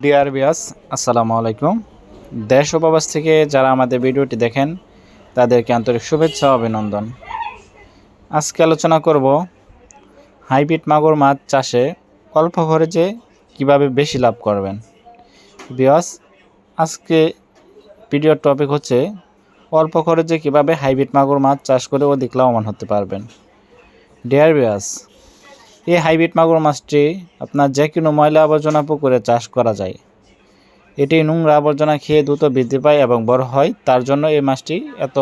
Deer বিয়াস আসসালামু আলাইকুম। দেশ ও থেকে যারা আমাদের ভিডিওটি দেখেন, তাদেরকে আন্তরিক শুভেচ্ছা অভিনন্দন। আজকে আলোচনা করব হাইব্রিড মাগুর মাছ চাষে অল্প খরচে কীভাবে বেশি লাভ করবেন। বিয়াস আজকে ভিডিওর টপিক হচ্ছে অল্প খরচে কীভাবে হাইব্রিড মাগুর মাছ চাষ করে অধিক লাভবান হতে পারবেন। ডিয়ার বিয়াস এই হাইব্রিড মাগুর মাছটি আপনার যে কোনো ময়লা আবর্জনা পুকুরে চাষ করা যায়। এটি নোংরা আবর্জনা খেয়ে দ্রুত বৃদ্ধি পায় এবং বড় হয়, তার জন্য এই মাছটি এত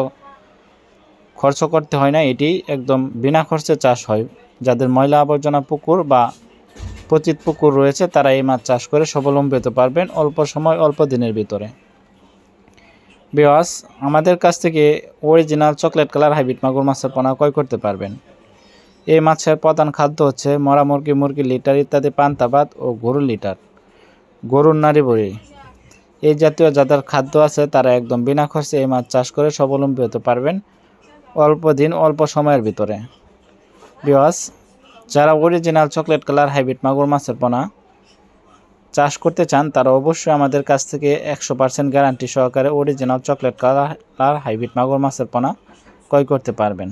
খরচ করতে হয় না। এটি একদম বিনা খরচে চাষ হয়। যাদের ময়লা আবর্জনা পুকুর বা পতিত পুকুর রয়েছে, তারা এই মাছ চাষ করে স্বাবলম্বী হতে পারবেন অল্প সময়, অল্প দিনের ভিতরে। বিওয়াস, আমাদের কাছ থেকে অরিজিনাল চকলেট কালার হাইব্রিড মাগুর মাছের পোনা ক্রয় করতে পারবেন। এই মাছের প্রধান খাদ্য হচ্ছে মরা মুরগি মুরগি লিটার ইত্যাদি, পান্তা ভাত ও গরুর লিটার, গরুর নারী বড়ি। এই জাতীয় যাদের খাদ্য আছে, তারা একদম বিনা খরচে এই মাছ চাষ করে স্বাবলম্বী হতে পারবেন অল্প দিন, অল্প সময়ের ভিতরে। বিওয়াস যারা অরিজিনাল চকলেট কালার হাইব্রিড মাগুর মাছের পোনা চাষ করতে চান, তারা অবশ্যই আমাদের কাছ থেকে একশো পার্সেন্ট গ্যারান্টি সহকারে অরিজিনাল চকলেট কালার হাইব্রিড মাগুর মাছের পোনা ক্রয় করতে পারবেন।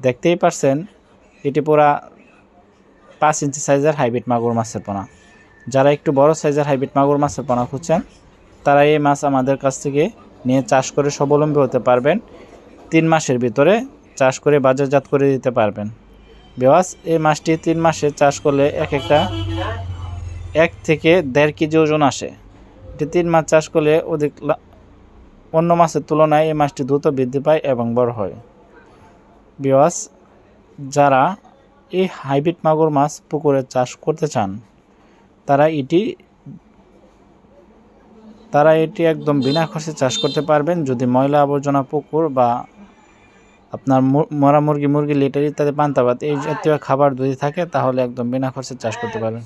দেখতেই পারছেন এটি পুরা পাঁচ ইঞ্চি সাইজের হাইব্রিড মাগুর মাছের পোনা। যারা একটু বড় সাইজের হাইব্রিড মাগুর মাছের পোনা খুঁজছেন, তারা এই মাছ আমাদের কাছ থেকে নিয়ে চাষ করে স্বাবলম্বী হতে পারবেন। তিন মাসের ভিতরে চাষ করে বাজারজাত করে দিতে পারবেন। বেওয়াস, এই মাছটি তিন মাসে চাষ করলে এক একটা এক থেকে দেড় কেজি ওজন আসে। এটি তিন মাস চাষ করলে অধিক অন্য মাছের তুলনায় এই মাছটি দ্রুত বৃদ্ধি পায় এবং বড় হয়। বিওয়াস যারা এই হাইব্রিড মাগুর মাছ পুকুরে চাষ করতে চান, তারা এটি তারা এটি একদম বিনা খরচে চাষ করতে পারবেন। যদি ময়লা আবর্জনা পুকুর বা আপনার মরা মুরগি মুরগি লিটার ইত্যাদি পান্তাবাদ এই জাতীয় খাবার যদি থাকে, তাহলে একদম বিনা খরচে চাষ করতে পারবেন।